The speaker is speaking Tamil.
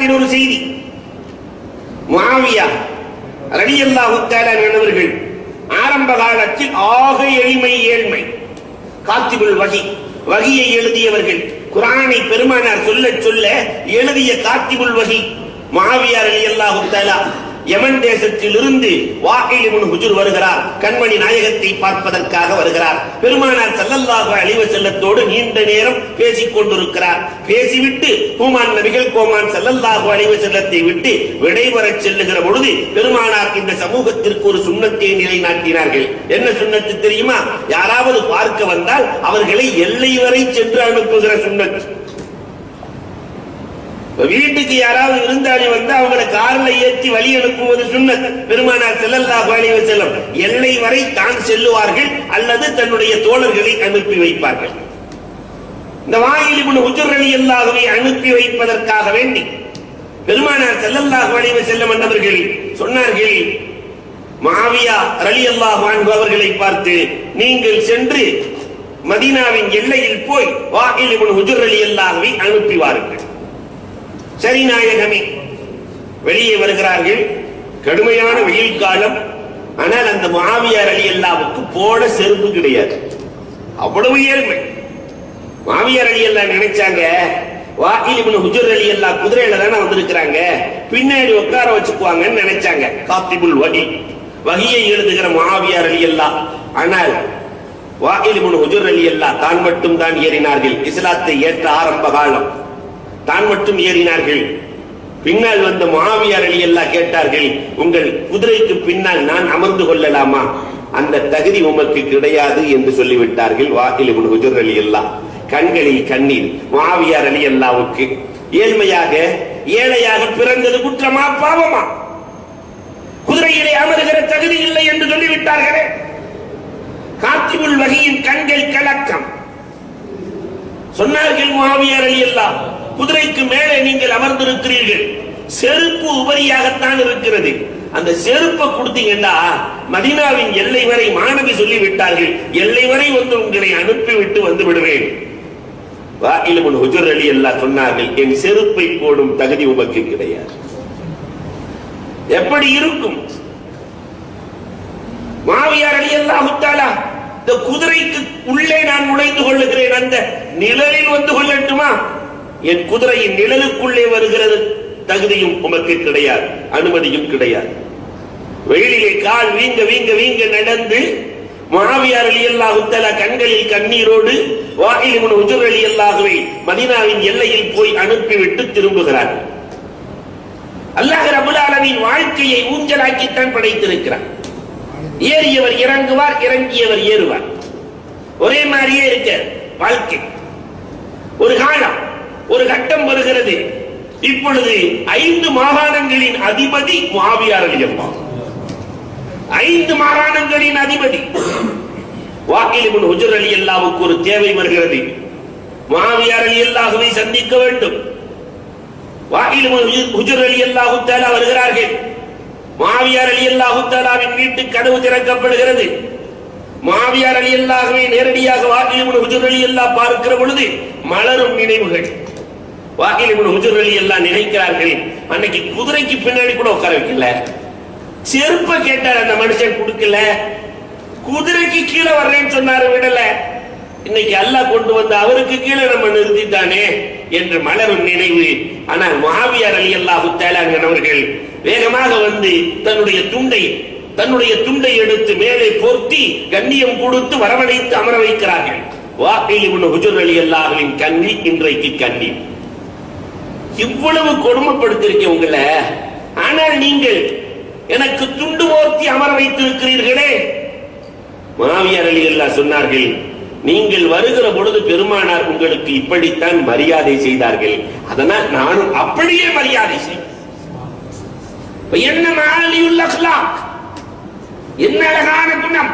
வரலாற்றின் ஒரு செய்தி. மாவியா ரலியல்லாஹு தஆலா ஆரம்ப காலத்தில் ஆக எளிமை ஏழ்மை. காத்திபுல் வகி வகியை எழுதியவர்கள். குரானை பெருமானார் சொல்ல சொல்ல எழுதிய காத்திபுல் வகி மாவியார் அலி அல்லாஹு யமன் தேசத்தில் இருந்து ஹுஜூர் வருகிறார். கண்மணி நாயகத்தை பார்ப்பதற்காக வருகிறார். பெருமானார் செல்லல்லாக அழிவு செல்லத்தோடு நீண்ட நேரம் பேசிக் கொண்டிருக்கிறார். பேசிவிட்டு ஹூமான் நபிகள் கோமான் செல்லல்லாக அழிவு செல்லத்தை விட்டு விடைபெறச் செல்லுகிற பொழுது பெருமானார் இந்த சமூகத்திற்கு ஒரு சுண்ணத்தை நிலைநாட்டினார்கள். என்ன சுண்ணத்து தெரியுமா? யாராவது பார்க்க வந்தால் அவர்களை எல்லை வரை சென்று அனுப்புகிற சுண்ணத் வீட்டுக்கு யாராவது விருந்தாளி வந்து அவங்களை கார்ல ஏற்றி வழி அனுப்புவது சுண்ணத். பெருமானார் செல்லல்லா வழி செல்லும் எல்லை வரை தான் செல்லுவார்கள் அல்லது தன்னுடைய தோழர்களை அனுப்பி வைப்பார்கள். இந்த வாயில் இப்னு உஜர் அல்லாகவே அனுப்பி வைப்பதற்காக வேண்டி பெருமானார் செல்லல்லாஹ் அலைஹி செல்ல மன்னவர்கள் சொன்னார்கள் மாவியா ரலி அல்லாஹ் அவர்களை பார்த்து நீங்கள் சென்று மதீனாவின் எல்லையில் போய் வாயில் இப்னு உஜர் ரலியல்லாஹுவை அனுப்பி வாருங்கள். சரி நாயகமே. வெளியே வருகிறார்கள். கடுமையான வெயில் காலம். ஆனால் அந்த மாவியார் அலி அல்லாவுக்கு போட செருப்பு கிடையாது. அவ்வளவு ஏழ்மை. மாவியார் அலி அல்லா நினைச்சாங்க வாக்கில் இப்னு ஹுஜர் அலி அல்லா குதிரையில தானே வந்திருக்கிறாங்க. பின்னாடி உட்கார வச்சுக்குவாங்கன்னு நினைச்சாங்க. காத்திபுல் வகி. வகியை எழுதுகிற மாவியார் அலி அல்லா. ஆனால் வாக்கில் இப்னு ஹுஜர் அலி அல்லா தான் மட்டும் தான் ஏறினார்கள். இஸ்லாத்தை ஏற்ற ஆரம்ப காலம். தான் மட்டும் ஏறினார்கள். பின்னால் வந்த மாவியார் அலி எல்லாம் கேட்டார்கள் உங்கள் குதிரைக்கு பின்னால் நான் அமர்ந்து கொள்ளலாமா? அந்த தகுதி உமக்கு கிடையாது என்று சொல்லிவிட்டார்கள் வாக்கில் இப்னு ஹுஜர் அலி எல்லாம் கண்களில் கண்ணீர். மாவியார் அலி அல்லாவுக்கு ஏழ்மையாக ஏழையாக பிறந்தது குற்றமா பாவமா? குதிரையிலே அமருகிற தகுதி இல்லை என்று சொல்லிவிட்டார்களே. காத்திபுல் வகையின் கண்கள் கலக்கம். சொன்னார்கள் மாவியார் அலி எல்லாம் குதிரைக்கு மேலே நீங்கள் அமர்ந்திருக்கிறீர்கள். செருப்பு உபரியாகத்தான் இருக்கிறது. அந்த செருப்பை கொடுத்தீங்கன்னா மதினாவின் எல்லை வரை மாணவி சொல்லி விட்டார்கள் எல்லை வரை வந்து உங்களை அனுப்பிவிட்டு வந்து விடுவேன். வாயிலும் ஹுஜர் அலி எல்லாம் சொன்னார்கள் என் செருப்பை போடும் தகுதி உமக்கு கிடையாது. எப்படி இருக்கும்? மாவியார் அலி அல்லாஹ் இந்த குதிரைக்கு உள்ளே நான் நுழைந்து கொள்ளுகிறேன். அந்த நிழலில் வந்து கொள்ளட்டுமா? என் குதிரையின் நிழலுக்குள்ளே வருகிறது. தகுதியும் உமக்கு கிடையாது. அனுமதியும் கிடையாது. வெயிலிலே கால் வீங்க வீங்க வீங்க நடந்து மாவியார் அலி அல்லாஹுத்தலா கண்களில் கண்ணீரோடு வாயில் உஜர் அலி அல்லாஹுவை மதினாவின் எல்லையில் போய் அனுப்பிவிட்டு திரும்புகிறார். அல்லாஹ் ரபுலாலவின் வாழ்க்கையை ஊஞ்சலாக்கித்தான் படைத்திருக்கிறார். ஏறியவர் இறங்குவார் இறங்கியவர் ஏறுவார். ஒரே மாதிரியே இருக்க வாழ்க்கை. ஒரு காலம் ஒரு கட்டம் வருகிறது. இப்பொழுது ஐந்து மாகாணங்களின் அதிபதி மாவியார் அலியம்மா ஐந்து மாகாணங்களின் அதிபதி. வாக்கிலிபுன் ஹுஜர் அலி அல்லாவுக்கு ஒரு தேவை வருகிறது. மாவியார் அலி அல்லாஹுவை சந்திக்க வேண்டும். வாக்கிலிபுன் ஹுஜர் அலி அல்லாஹு தாலா வருகிறார்கள். மாவியார் அலி அல்லாஹு தாலாவின் வீட்டு கதவு திறக்கப்படுகிறது. மாவியார் அலி அல்லாஹுவை நேரடியாக வாக்கிலிபுன் ஹுஜர் அலி அல்லா பார்க்கிற பொழுது மலரும் நினைவுகள். வாக்கில் இவன் ஹுஜர் அலி எல்லாம் நினைக்கிறார்கள். அன்னைக்கு குதிரைக்கு பின்னாடி கூட உட்கார வைக்கல. செருப்ப கேட்டார் அந்த மனுஷன் கொடுக்கல. குதிரைக்கு கீழே வர்றேன்னு சொன்னாரு விடல. இன்னைக்கு அல்லாஹ் கொண்டு வந்து அவருக்கு கீழே நம்ம நிறுத்திட்டானே என்று மலரும் நினைவு. ஆனால் மாவியார் அலி அல்லாஹு தேலாங்கனவர்கள் வேகமாக வந்து தன்னுடைய துண்டை தன்னுடைய துண்டை எடுத்து மேலே போர்த்தி கண்ணியம் கொடுத்து வரவழைத்து அமர வைக்கிறார்கள். வாக்கில் இவனு ஹுஜர் அலி அல்லாஹின் கண்ணி இன்றைக்கு கண்ணி. இவ்வளவு கொடுமைப்படுத்திருக்கேன் உங்களை. ஆனால் நீங்கள் எனக்கு துண்டு ஓர்த்தி அமர வைத்திருக்கிறீர்களே. மாவியார் அலி அல்லாஹ் சொன்னார்கள் நீங்கள் வருகிற பொழுது பெருமானார் உங்களுக்கு இப்படித்தான் மரியாதை செய்தார்கள். அதனால் நானும் அப்படியே மரியாதை செய்வேன். என்ன என்ன அழகான குணம்?